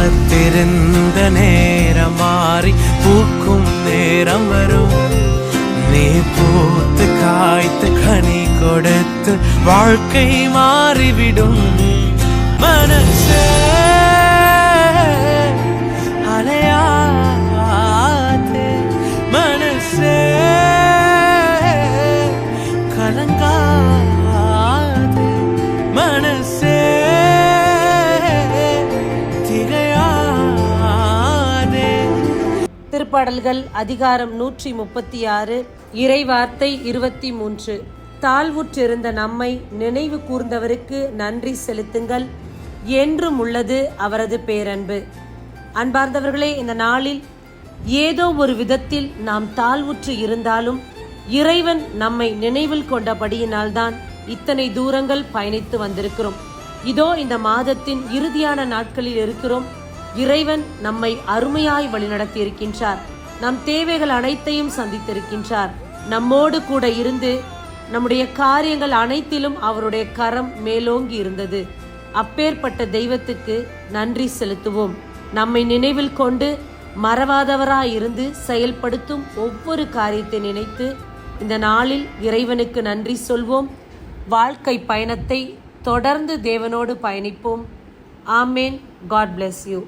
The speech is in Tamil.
காத்திருந்த நேரம் மாறி பூக்கும் நேரம் வரும். நீ பூத்து காய்த்து கனி கொடுத்து வாழ்க்கை மாறிவிடும். மனசே திருப்பாடல்கள் அதிகாரம் நூற்றி முப்பத்தி ஆறு இறைவார்த்தை இருபத்தி மூன்று தாழ்வுற்றிருந்த நம்மை நினைவு கூர்ந்தவருக்கு நன்றி செலுத்துங்கள். என்றும் உள்ளது அவரது பேரன்பு. அன்பார்ந்தவர்களே இந்த நாளில் ஏதோ ஒரு விதத்தில் நாம் தாழ்வுற்று இருந்தாலும் இறைவன் நம்மை நினைவில் கொண்டபடியினால்தான் இத்தனை தூரங்கள் பயணித்து வந்திருக்கிறோம். இதோ இந்த மாதத்தின் இறுதியான நாட்களில் இருக்கிறோம். இறைவன் நம்மை அருமையாய் வழிநடத்தி இருக்கின்றார் நம் தேவைகள் அனைத்தையும் சந்தித்திருக்கின்றார். நம்மோடு கூட இருந்து நம்முடைய காரியங்கள் அனைத்திலும் அவருடைய கரம் மேலோங்கி இருந்தது. அப்பேற்பட்ட தெய்வத்துக்கு நன்றி செலுத்துவோம். நம்மை நினைவில் கொண்டு மறவாதவராய் இருந்து செயல்படுத்தும் ஒவ்வொரு காரியத்தை நினைத்து இந்த நாளில் இறைவனுக்கு நன்றி சொல்வோம். வாழ்க்கை பயணத்தை தொடர்ந்து தேவனோடு பயணிப்போம். ஆமேன். God bless you